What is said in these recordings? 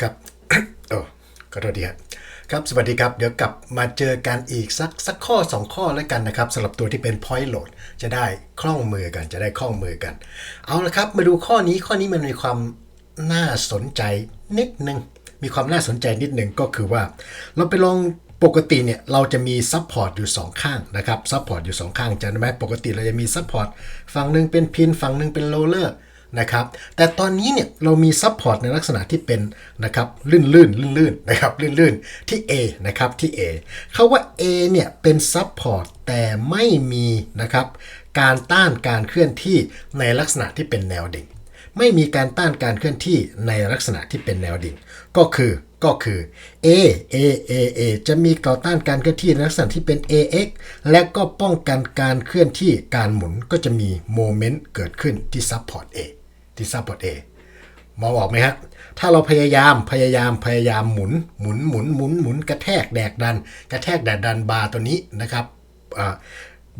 ครับโอ้ขอโทษทีครับครับ สวัสดีครับ เดี๋ยวกลับมาเจอกันอีกสักสักข้อ 2 ข้อแล้วกันนะครับสำหรับตัวที่เป็น point load จะได้คล่องมือกันจะได้คล่องมือกัน เอาละครับมาดูข้อนี้ข้อนี้มันมีความน่าสนใจนิดนึง มีความน่าสนใจนิดนึงก็คือว่า เราไปลองปกติเนี่ยเราจะมีซัพพอร์ตอยู่ 2 ข้างนะครับซัพพอร์ตอยู่ 2 ข้างจำได้ไหมปกติเราจะมีซัพพอร์ตฝั่งหนึ่งเป็นพินฝั่งหนึ่งเป็นโรลเลอร์ นะครับ แต่ตอนนี้เนี่ยเรามีซัพพอร์ตในลักษณะที่เป็นนะครับลื่นลื่นลื่นลื่นนะครับลื่นลื่นที่ A นะครับที่ A เขาว่า A เนี่ยเป็นซัพพอร์ตแต่ไม่มีนะครับการต้านการเคลื่อนที่ในลักษณะที่เป็นแนวดิ่ง ไม่มีการต้านการเคลื่อนที่ในลักษณะที่เป็นแนวดิ่ง ก็คือก็คือ A A A A จะมีต่อต้านการเคลื่อนที่ในลักษณะที่เป็น AX และก็ป้องกันการเคลื่อนที่การหมุนก็จะมีโมเมนต์เกิดขึ้นที่ซับพอร์ต A ที่ซับพอร์ต A มองออกไหมฮะ ถ้าเราพยายามพยายามพยายามหมุนหมุนหมุนหมุนหมุนกระแทกแดกดัน กระแทกแดกดันบาร์ตัวนี้นะครับ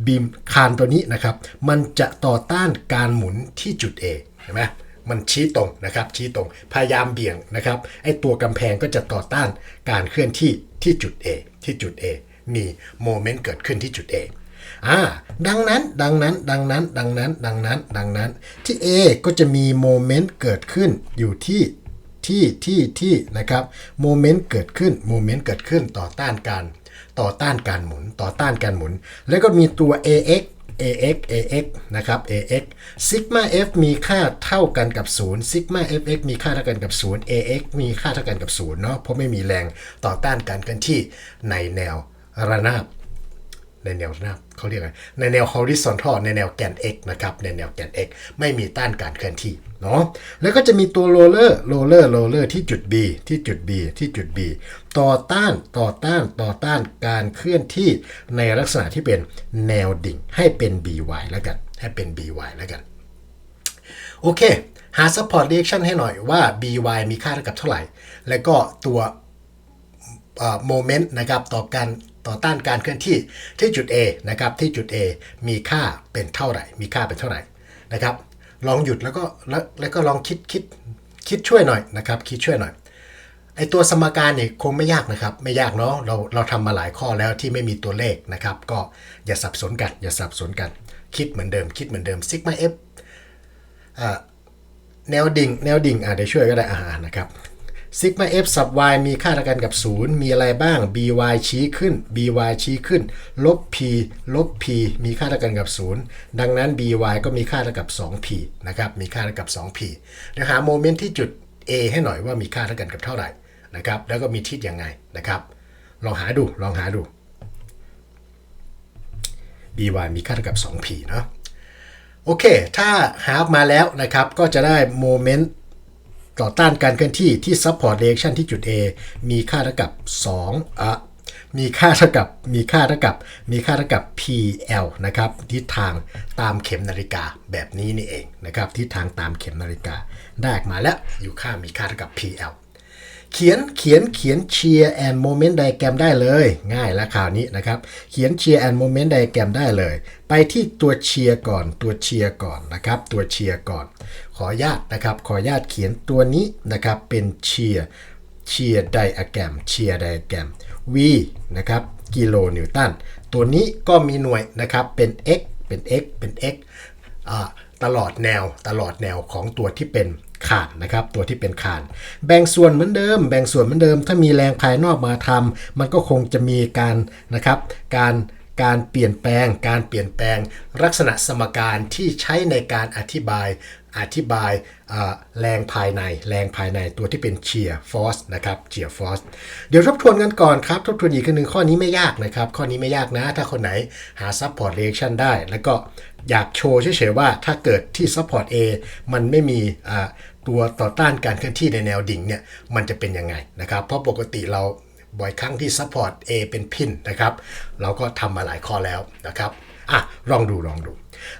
บีมคานตัวนี้นะครับ มันจะต่อต้านการหมุนที่จุด A เห็นไหม มันชี้ตรงนะครับชี้ตรงพยายามเบี่ยงนะครับไอตัวกำแพงก็จะต่อต้านการเคลื่อนที่ที่จุด A ที่จุด A มีโมเมนต์เกิดขึ้นที่จุด A อ่าดังนั้นดังนั้นดังนั้นดังนั้นดังนั้นดังนั้นที่ A ก็จะมีโมเมนต์เกิดขึ้นอยู่ที่ที่ที่ที่นะครับโมเมนต์เกิดขึ้นโมเมนต์เกิดขึ้นต่อต้านการต่อต้านการหมุนต่อต้านการหมุน แล้วก็มีตัว AX AX AX นะครับ AX ซิกมา F มีค่าเท่ากันกับ0ซิกมา FX มีค่าเท่ากันกับ 0 AX มีค่าเท่ากันกับ 0 เนาะเพราะไม่มีแรงต่อต้านการเคลื่อนที่ในแนวระนาบ ในแนวหน้าเขาเรียกอะไรในแนว horizontal ในแนวแกน x นะครับในแนวแกน x ไม่มีต้านการเคลื่อนที่เนาะแล้วก็จะมีตัว roller roller roller ที่จุด b ที่จุด b ที่จุด b ต่อต้านต่อต้านต่อต้านการเคลื่อนที่ในลักษณะที่เป็นแนวดิ่งให้เป็น by แล้วกัน ให้เป็น by แล้วกัน โอเค หา support reaction ให้หน่อยว่า by มีค่าเท่ากับเท่าไหร่ แล้วก็ตัวโมเมนต์นะครับต่อการ ต่อต้านการเคลื่อนที่ที่จุด A นะครับที่จุด A มีค่าเป็นเท่าไหร่ มีค่าเป็นเท่าไหร่นะครับ ลองหยุดแล้วก็แล้วแล้วก็ลองคิดคิดคิดช่วยหน่อยนะครับ คิดช่วยหน่อยไอตัวสมการเนี่ยคงไม่ยากนะครับ ไม่ยากเนาะเราเราทำมาหลายข้อแล้วที่ไม่มีตัวเลขนะครับ ก็อย่าสับสนกัน อย่าสับสนกัน คิดเหมือนเดิม คิดเหมือนเดิมซิกมา F อ่าแนวดิ่งแนวดิ่งอะเดี๋ยวช่วยก็ได้อ่านะครับ ซิกมา f sub y มีค่าเท่ากันกับ 0 มีอะไรบ้าง by ชี้ขึ้น by ชี้ขึ้น ลบ p ลบ p มีค่าเท่ากันกับ 0 ดังนั้น by ก็มีค่าเท่ากับ 2p นะครับ มีค่าเท่ากับ 2p เดี๋ยวหาโมเมนต์ที่จุด a ให้หน่อยว่ามีค่าเท่ากันกับเท่าไหร่นะครับ แล้วก็มีทิศยังไงนะครับ ลองหาดู ลองหาดู by มีค่าเท่ากับ 2p เนาะ โอเค ถ้าหาออกมาแล้วนะครับ ก็จะได้โมเมนต์ ต่อต้านการเคลื่อนที่ที่ซัพพอร์ตเรีแอคชั่นที่จุด A มีค่าเท่ากับ 2อะมีค่าเท่ากับมีค่าเท่ากับมีค่าเท่ากับ PL นะครับทิศทางตามเข็มนาฬิกาแบบนี้นี่เองนะครับทิศทางตามเข็มนาฬิกาได้ออกมาแล้วอยู่ค่ามีค่าเท่ากับ PL เขียนเขียนเขียนเชียร์แอนโมเมนต์ไดแกรมได้เลย ง่ายแล้วคราวนี้นะครับ เขียนเชียร์แอนโมเมนต์ไดแกรมได้เลย ไปที่ตัวเชียร์ก่อน ตัวเชียร์ก่อนนะครับ ตัวเชียร์ก่อน ขออนุญาตนะครับ ขออนุญาตเขียนตัวนี้นะครับ เป็นเชียร์เชียร์ไดอะแกรมเชียร์ไดอะแกรม V นะครับกิโลนิวตันตัวนี้ก็มีหน่วยนะครับเป็น x เป็น x เป็น x อ่าตลอดแนวตลอดแนวของตัวที่เป็น คานนะครับตัวที่เป็นคาน แบ่งส่วนเหมือนเดิม แบ่งส่วนเหมือนเดิม ถ้ามีแรงภายนอกมาทำมันก็คงจะมีการนะครับการการเปลี่ยนแปลง การเปลี่ยนแปลงลักษณะสมการที่ใช้ในการอธิบายอธิบายแรงภายใน แรงภายในตัวที่เป็นเชียร์ฟอสนะครับเชียร์ฟอสเดี๋ยวทบทวนกันก่อนครับ ทบทวนอีกครั้งหนึ่งข้อนี้ไม่ยากนะครับ ข้อนี้ไม่ยากนะ ถ้าคนไหนหา support reaction ได้ แล้วก็อยากโชว์เฉยๆว่าถ้าเกิดที่ support A มันไม่มี ตัวต่อต้านการเคลื่อนที่ในแนวดิ่งเนี่ยมันจะเป็นยังไงนะครับ เพราะปกติเราบ่อยครั้งที่ support A เป็นพินนะครับ เราก็ทำมาหลายข้อแล้วนะครับอะลองดูลองดู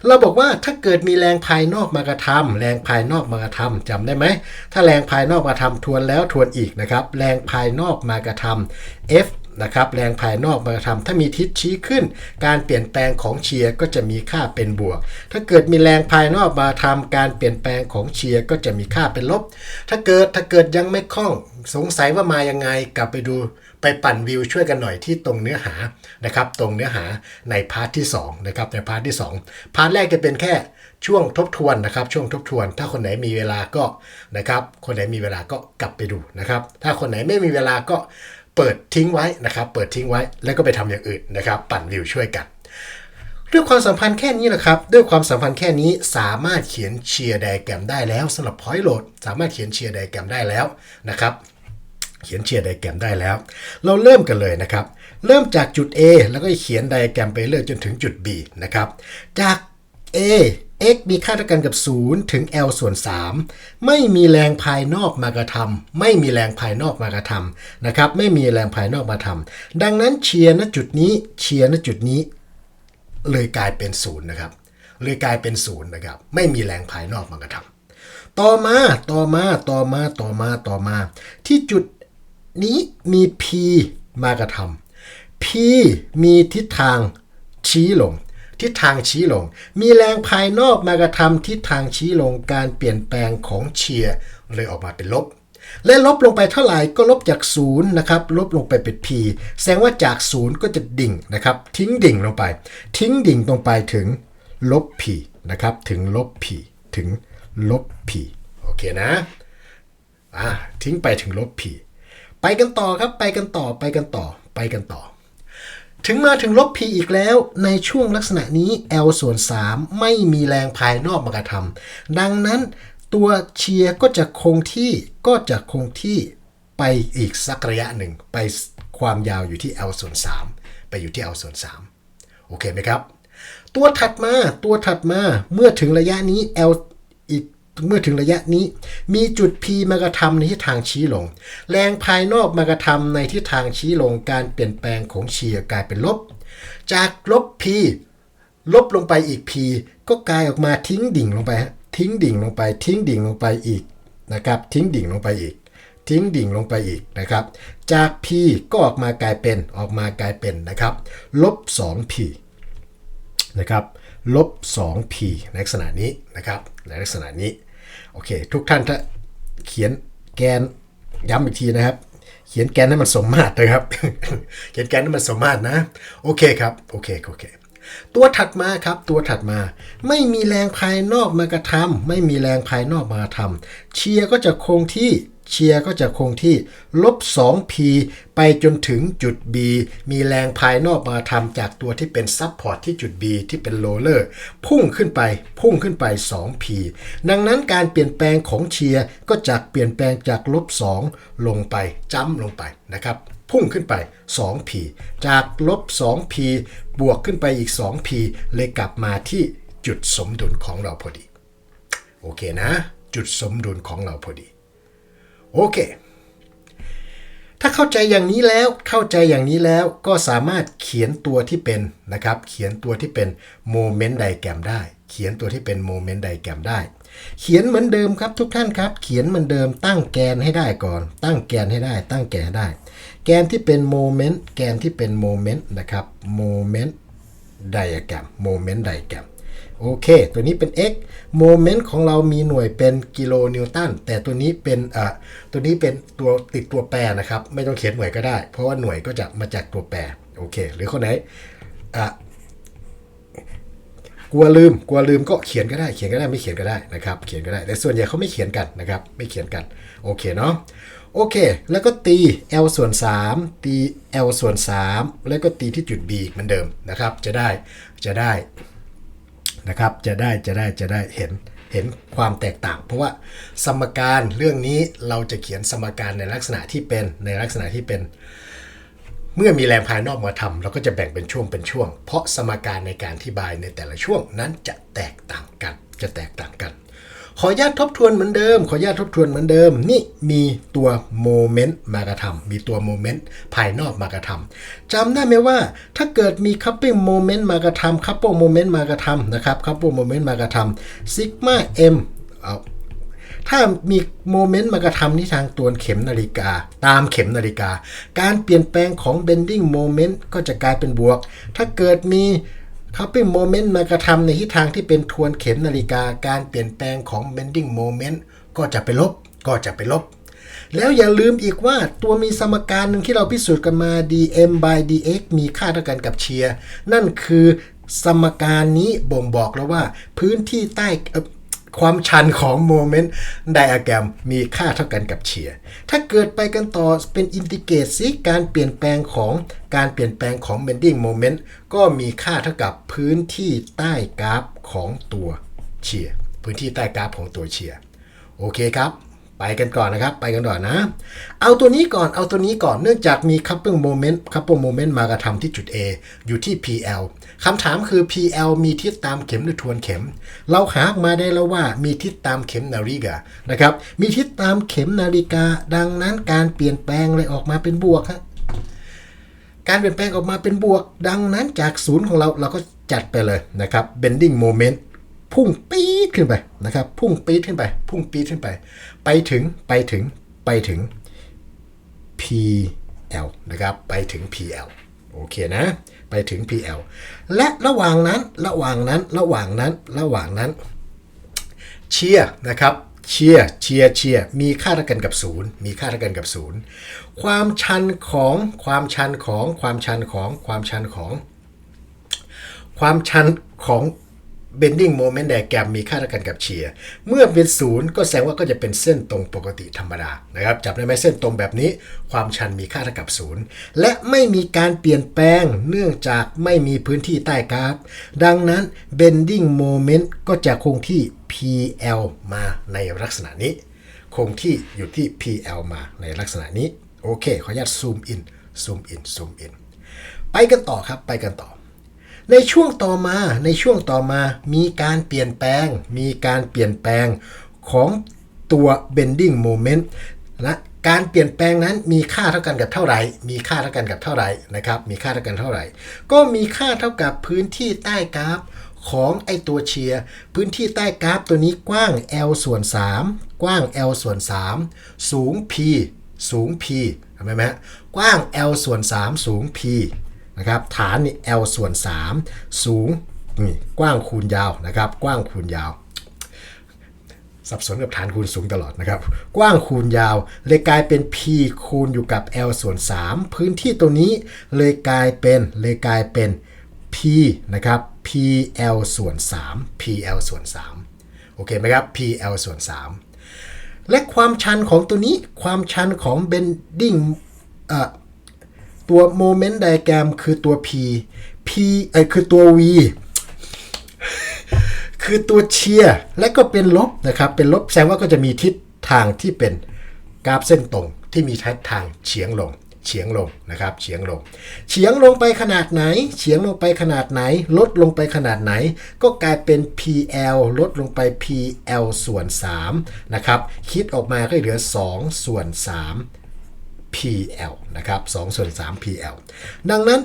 เราบอกว่าถ้าเกิดมีแรงภายนอกมากระทำแรงภายนอกมากระทำจำได้ไหม ถ้าแรงภายนอกมาทำทวนแล้วทวนอีกนะครับ แรงภายนอกมากระทำ F นะครับแรงภายนอกมากระทำถ้ามีทิศชี้ขึ้น การเปลี่ยนแปลงของเชียร์ก็จะมีค่าเป็นบวก ถ้าเกิดมีแรงภายนอกมาทำการเปลี่ยนแปลงของเชียร์ก็จะมีค่าเป็นลบ ถ้าเกิดถ้าเกิดยังไม่คล่องสงสัยว่ามายังไงกลับไปดูไปปั่นวิวช่วยกันหน่อยที่ตรงเนื้อหานะครับตรงเนื้อหาในพาร์ทที่2นะครับในพาร์ทที่ 2 พาร์ทแรกจะเป็นแค่ ช่วงทบทวนนะครับ ช่วงทบทวน ถ้าคนไหนมีเวลาก็นะครับ คนไหนมีเวลาก็กลับไปดูนะครับ ถ้าคนไหนไม่มีเวลาก็เปิดทิ้งไว้นะครับ เปิดทิ้งไว้แล้วก็ไปทำอย่างอื่นนะครับ ปั่นวิวช่วยกันด้วยความสัมพันธ์แค่นี้แหละครับ ด้วยความสัมพันธ์แค่นี้สามารถเขียนเชียร์ไดแกรมได้แล้วสำหรับพอยต์โหลด สามารถเขียนเชียร์ไดแกรมได้แล้วนะครับ เขียนเชียร์ไดแกรมได้แล้ว เราเริ่มกันเลยนะครับ เริ่มจากจุด A แล้วก็เขียนไดแกรมไปเรื่อยจนถึงจุด B นะครับ จาก A x มีค่าเท่ากันกับ 0 ถึง l ส่วน 3 ไม่มีแรงภายนอกมากระทำไม่มีแรงภายนอกมากระทำนะครับ ไม่มีแรงภายนอกมาทำดังนั้นเชียร์ณจุดนี้เชียร์ณจุดนี้ เลยกลายเป็นศูนย์นะครับ เลยกลายเป็นศูนย์นะครับ ไม่มีแรงภายนอกมากระทำต่อมาต่อมาต่อมาต่อมาต่อมา ที่จุดนี้มี P มากระทำ P มีทิศทางชี้ลง ทิศทางชี้ลง มีแรงภายนอกมากระทำทิศทางชี้ลงการเปลี่ยนแปลงของเชียร์เลยออกมาเป็นลบ และลบลงไปเท่าไหร่ก็ลบจากศูนย์นะครับลบลงไปเป็น p แสดงว่าจากศูนย์ก็จะดิ่งนะครับทิ้งดิ่งลงไป ทิ้งดิ่งลงไปถึงลบ p นะครับถึงลบ p ถึงลบ p โอเคนะอ่าทิ้งไปถึงลบ p ไปกันต่อครับไปกันต่อไปกันต่อไปกันต่อ ถึงมาถึงลบ p อีกแล้วในช่วงลักษณะนี้ l ส่วน 3 ไม่มีแรงภายนอกมากระทำดังนั้นตัวเชียร์ก็จะคงที่ก็จะคงที่ไปอีกสักระยะหนึ่ง ไปความยาวอยู่ที่ l ส่วน3ไปอยู่ที่ l ส่วน3โอเคไหมครับ ตัวถัดมาตัวถัดมาเมื่อถึงระยะนี้ l อีก เมื่อถึงระยะนี้ มีจุด p มากระทำในทิศทางชี้ลง แรงภายนอกมากระทำในทิศทางชี้ลง การเปลี่ยนแปลงของเชียร์กลายเป็นลบ จากลบ p ลบลงไปอีก p ก็กลายออกมาทิ้งดิ่งลงไป ทิ้งดิ่งลงไป ทิ้งดิ่งลงไปอีกนะครับทิ้งดิ่งลงไปอีก ทิ้งดิ่งลงไปอีกนะครับ จาก p ก็ออกมากลายเป็นออกมากลายเป็นนะครับลบ 2p นะครับลบ 2p ในลักษณะนี้นะครับในลักษณะนี้ โอเค ทุกท่านถ้าเขียนแกนย้ำอีกทีนะครับ เขียนแกนให้มันสมมาตรนะครับ เขียนแกนให้มันสมมาตรนะ โอเคครับ โอเค โอเค ตัวถัดมาครับ ตัวถัดมา ไม่มีแรงภายนอกมากระทำไม่มีแรงภายนอกมากระทำเชียร์ก็จะคงที่ เชียร์ก็จะคงที่ลบ 2p ไปจนถึงจุด b มีแรงภายนอกมาทำจากตัวที่เป็นซับพอร์ตที่จุด b ที่เป็นโรเลอร์พุ่งขึ้นไปพุ่งขึ้นไป 2p ดังนั้นการเปลี่ยนแปลงของเชียร์ก็จากเปลี่ยนแปลงจากลบ 2 ลงไปจ้ำลงไปนะครับพุ่งขึ้นไป 2p จากลบ 2p บวกขึ้นไปอีก 2p เลยกลับมาที่จุดสมดุลของเราพอดี โอเคนะ จุดสมดุลของเราพอดี โอเค ถ้าเข้าใจอย่างนี้แล้วเข้าใจอย่างนี้แล้วก็สามารถเขียนตัวที่เป็นนะครับ เขียนตัวที่เป็นโมเมนต์ไดแกรมได้ เขียนตัวที่เป็นโมเมนต์ไดแกรมได้ เขียนเหมือนเดิมครับทุกท่านครับ เขียนเหมือนเดิมตั้งแกนให้ได้ก่อน ตั้งแกนให้ได้ ตั้งแกนให้ได้ แกนที่เป็นโมเมนต์แกนที่เป็นโมเมนต์นะครับโมเมนต์ไดแกรมโมเมนต์ไดแกรม โอเค ตัวนี้เป็น x โมเมนต์ของเรามีหน่วยเป็นกิโลนิวตัน แต่ตัวนี้เป็นอะตัวนี้เป็นตัวติดตัวแปรนะครับ ไม่ต้องเขียนหน่วยก็ได้ เพราะว่าหน่วยก็จะมาจากตัวแปร โอเค หรือคนไหนอะกลัวลืม กลัวลืมก็เขียนก็ได้ เขียนก็ได้ ไม่เขียนก็ได้นะครับ เขียนก็ได้ แต่ส่วนใหญ่เขาไม่เขียนกันนะครับ ไม่เขียนกัน โอเคเนาะ โอเค แล้วก็ตี l ส่วน 3 ตี l ส่วน 3 แล้วก็ตีที่จุด b เหมือนเดิมนะครับ จะได้ จะได้ นะครับ จะได้จะได้จะได้เห็นเห็นความแตกต่าง เพราะว่าสมการเรื่องนี้เราจะเขียนสมการในลักษณะที่เป็นในลักษณะที่เป็น เมื่อมีแรงภายนอกมาทำเราก็จะแบ่งเป็นช่วงเป็นช่วง เพราะสมการในการอธิบายในแต่ละช่วงนั้นจะแตกต่างกัน จะแตกต่างกัน ขออนุญาตทบทวนเหมือนเดิม ขออนุญาตทบทวนเหมือนเดิม นี่มีตัวโมเมนต์มากระทำมีตัวโมเมนต์ภายนอกมากระทำจำได้ไหมว่าถ้าเกิดมี coupling moment มากระทำ couple moment มากระทำนะครับ couple moment มากระทำ sigma m เอาถ้ามีโมเมนต์มากระทำที่ทางตัวเข็มนาฬิกา ตามเข็มนาฬิกา การเปลี่ยนแปลงของ bending moment ก็จะกลายเป็นบวก ถ้าเกิดมี coupling moment มากระทำในทิศทางที่เป็นทวนเข็มนาฬิกาการเปลี่ยนแปลงของ bending moment ก็จะไปลบก็จะไปลบ แล้วอย่าลืมอีกว่าตัวมีสมการหนึ่งที่เราพิสูจน์กันมา dm by dx มีค่าเท่ากันกับเชียร์นั่นคือสมการนี้บ่งบอกแล้วว่าพื้นที่ใต้ ความชันของโมเมนต์ไดอะแกรมมีค่าเท่ากันกับเชียร์ ถ้าเกิดไปกันต่อเป็นอินทิเกรตซิการเปลี่ยนแปลงของการเปลี่ยนแปลงของ bending moment ก็มีค่าเท่ากับพื้นที่ใต้กราฟของตัวเชียร์ พื้นที่ใต้กราฟของตัวเชียร์ โอเคครับ ไปกันก่อนนะครับ ไปกันก่อนนะ เอาตัวนี้ก่อนเอาตัวนี้ก่อนเนื่องจากมี couple moment couple moment มากระทำที่จุด A อยู่ที่ PL คำถามคือ PL มีทิศตามเข็มหรือทวนเข็ม เราหาออกมาได้แล้วว่ามีทิศตามเข็มนาฬิกานะครับมีทิศตามเข็มนาฬิกา ดังนั้นการเปลี่ยนแปลงเลยออกมาเป็นบวกครับการเปลี่ยนแปลงออกมาเป็นบวก ดังนั้นจากศูนย์ของเราเราก็จัดไปเลยนะครับ bending moment พุ่งปี๊ดขึ้นไปนะครับ พุ่งปี๊ดขึ้นไป พุ่งปี๊ดขึ้นไป ไปถึงไปถึงไปถึง PL นะครับ ไปถึง PL โอเคนะ ไปถึง PL และระหว่างนั้น ระหว่างนั้น ระหว่างนั้น ระหว่างนั้น เชียร์นะครับ เชียร์ เชียร์ เชียร์ มีค่าเท่ากันกับศูนย์มีค่าเท่ากันกับศูนย์ความชันของ ความชันของ ความชันของ ความชันของ ความชันของ bending moment diagram มีค่าเท่ากันกับเชียร์เมื่อเป็นศูนย์ก็แสดงว่าก็จะเป็นเส้นตรงปกติธรรมดานะครับจับได้ไหมเส้นตรงแบบนี้ ความชันมีค่าเท่ากับศูนย์และไม่มีการเปลี่ยนแปลงเนื่องจากไม่มีพื้นที่ใต้กราฟ ดังนั้น bending moment ก็จะคงที่ PL มาในลักษณะนี้ คงที่อยู่ที่ PL มาในลักษณะนี้โอเคขออนุญาตซูมอินซูมอินซูมอินไปกันต่อครับไปกันต่อ ในช่วงต่อมาในช่วงต่อมามีการเปลี่ยนแปลง มีการเปลี่ยนแปลงของตัว bending moment และการเปลี่ยนแปลงนั้นมีค่าเท่ากันกับเท่าไหร่ มีค่าเท่ากันกับเท่าไหร่นะครับ มีค่าเท่ากันเท่าไหร่ ก็มีค่าเท่ากับพื้นที่ใต้กราฟของไอตัวเชียร์พื้นที่ใต้กราฟตัวนี้กว้าง L ส่วน 3 กว้าง L ส่วน 3 สูง P สูง P เห็นไหมฮะกว้าง L ส่วน 3 สูง P นะครับฐานนี่ L ส่วน 3 สูงนี่กว้างคูณยาวนะครับกว้างคูณยาว สับสนกับฐานคูณสูงตลอดนะครับ กว้างคูณยาวเลยกลายเป็น p คูณอยู่กับ l ส่วน 3 พื้นที่ตัวนี้เลยกลายเป็นเลยกลายเป็น p นะครับ pl ส่วน 3 pl ส่วน 3 โอเคไหมครับ pl ส่วน 3 และความชันของตัวนี้ความชันของ bending เอ่อ ตัว moment diagram คือตัว p p เอ้ยคือตัว v คือตัวเชียร์และก็เป็นลบนะครับ เป็นลบแสดงว่าก็จะมีทิศทางที่เป็นกราฟเส้นตรงที่มีทิศทางเฉียงลงเฉียงลงนะครับเฉียงลงเฉียงลงไปขนาดไหนเฉียงลงไปขนาดไหน ลดลงไปขนาดไหน ก็กลายเป็น PL ลดลงไป PL ส่วน3นะครับคิดออกมาก็เหลือ 2 ส่วน3 PL นะครับ2ส่วน3 PL ดังนั้น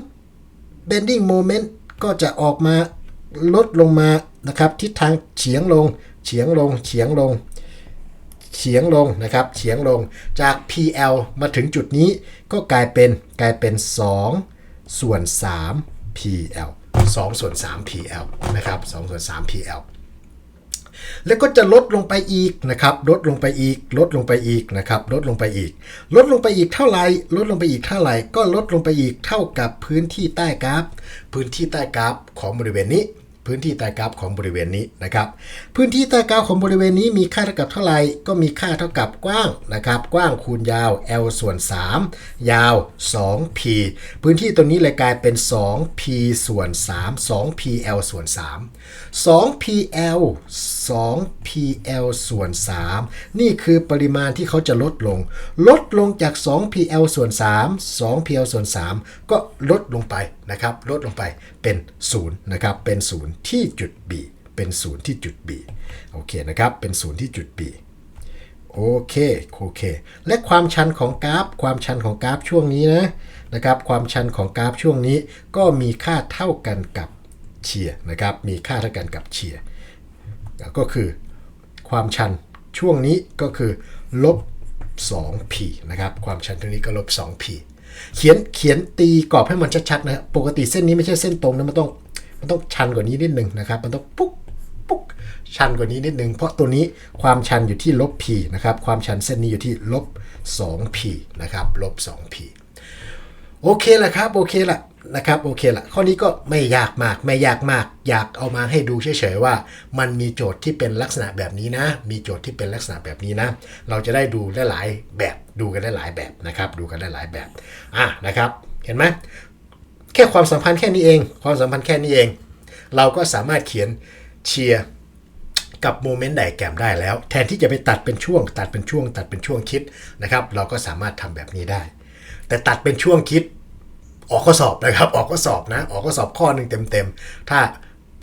bending moment ก็จะออกมาลดลงมานะครับทิศทางเฉียงลงเฉียงลงเฉียงลงเฉียงลงนะครับเฉียงลงจาก PL มาถึงจุดนี้ก็กลายเป็นกลายเป็น 2 ส่วน 3 PL 2 ส่วน 3 PL นะครับ2ส่วน 3 PL แล้วก็จะลดลงไปอีกนะครับ ลดลงไปอีก ลดลงไปอีกนะครับ ลดลงไปอีก ลดลงไปอีกเท่าไหร่ลดลงไปอีกเท่าไหร่ก็ลดลงไปอีกเท่ากับพื้นที่ใต้กราฟ พื้นที่ใต้กราฟของบริเวณนี้ พื้นที่ใต้กราฟของบริเวณนี้นะครับ พื้นที่ใต้กราฟของบริเวณนี้มีค่าเท่ากับเท่าไหร่ก็มีค่าเท่ากับกว้างนะครับ กว้างคูณยาว L ส่วน 3 ยาว 2P พื้นที่ตรงนี้เลยกลายเป็น 2P ส่วน 3 2PL ส่วน 3 2PL 2PL ส่วน 3 นี่คือปริมาณที่เขาจะลดลง ลดลงจาก 2PL ส่วน 3 2PL ส่วน 3 ก็ลดลงไป นะครับลดลงไปเป็น0นะครับเป็น 0 ที่จุด B เป็น 0 ที่จุด B โอเคนะครับเป็น 0 ที่จุด B โอเคโอเค และความชันของกราฟ ความชันของกราฟช่วงนี้นะนะครับความชันของกราฟช่วงนี้ก็มีค่าเท่ากันกับเชียร์นะครับมีค่าเท่ากันกับเชียร์ก็คือความชันช่วงนี้ก็คือลบ 2p นะครับความชันตรงนี้ก็ลบ 2p เขียนเขียนตีกรอบให้มันชัดๆนะปกติเส้นนี้ไม่ใช่เส้นตรงนะมันต้องมันต้องชันกว่านี้นิดนึงนะครับ มันต้องปุ๊กปุ๊กชันกว่านี้นิดนึงเพราะตัวนี้ความชันอยู่ที่ลบ p นะครับ ความชันเส้นนี้อยู่ที่ลบ 2p นะครับลบ 2p โอเคแหละครับ โอเคแหละ นะครับโอเคละข้อนี้ก็ไม่ยากมากไม่ยากมาก อยากเอามาให้ดูเฉยๆว่า มันมีโจทย์ที่เป็นลักษณะแบบนี้นะ มีโจทย์ที่เป็นลักษณะแบบนี้นะ เราจะได้ดูได้หลายแบบดูกันได้หลายแบบนะครับ ดูกันได้หลายแบบอะนะครับ เห็นไหมแค่ความสัมพันธ์แค่นี้เอง ความสัมพันธ์แค่นี้เอง เราก็สามารถเขียนเชียร์กับโมเมนต์ไดแกรมได้แล้ว แทนที่จะไปตัดเป็นช่วง ตัดเป็นช่วง ตัดเป็นช่วงคิดนะครับ เราก็สามารถทำแบบนี้ได้ แต่ตัดเป็นช่วงคิด ออกข้อสอบนะครับ ออกข้อสอบนะ ออกข้อสอบข้อหนึ่งเต็มๆ ถ้า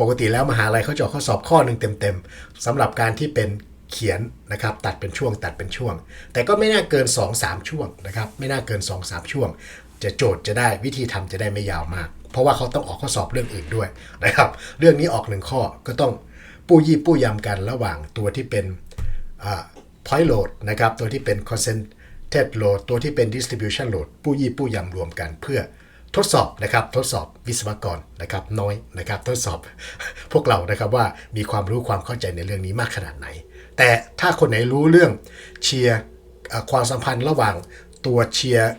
ปกติแล้วมหาลัยเขาจะออกข้อสอบข้อหนึ่งเต็มๆสำหรับการที่เป็นเขียนนะครับตัดเป็นช่วงตัดเป็นช่วง แต่ก็ไม่น่าเกิน 2-3 ช่วงนะครับไม่น่าเกิน 2-3 ช่วง จะโจทย์จะได้วิธีทำจะได้ไม่ยาวมาก เพราะว่าเขาต้องออกข้อสอบเรื่องอื่นด้วยนะครับเรื่องนี้ออกหนึ่งข้อก็ต้องปู้ยี่ปู้ยำกันระหว่างตัวที่เป็น point load นะครับตัวที่เป็น concentrated load ตัวที่เป็น distribution load ปู้ยี่ปู้ยำรวมกันเพื่อ ทดสอบนะครับทดสอบวิศวกรนะครับน้อยนะครับทดสอบพวกเรานะครับว่ามีความรู้ความเข้าใจในเรื่องนี้มากขนาดไหน แต่ถ้าคนไหนรู้เรื่องเชียร์ความสัมพันธ์ระหว่างตัวเชียร์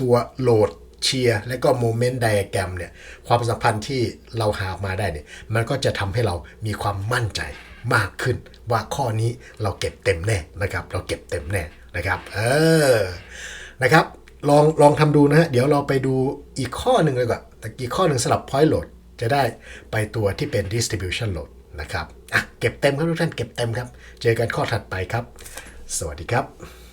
ตัวโหลดเชียร์และก็โมเมนต์ไดอะแกรมเนี่ยความสัมพันธ์ที่เราหาออกมาได้เนี่ยมันก็จะทำให้เรามีความมั่นใจมากขึ้น ว่าข้อนี้เราเก็บเต็มแน่นะครับ เราเก็บเต็มแน่นะครับ เออนะครับ ลองลองทำดูนะฮะ เดี๋ยวเราไปดูอีกข้อหนึ่งเลยก่อนแต่อีกข้อหนึ่งสลับ point load จะได้ไปตัวที่เป็น distribution load นะครับอะเก็บเต็มครับทุกท่านเก็บเต็มครับ เจอกันข้อถัดไปครับ สวัสดีครับ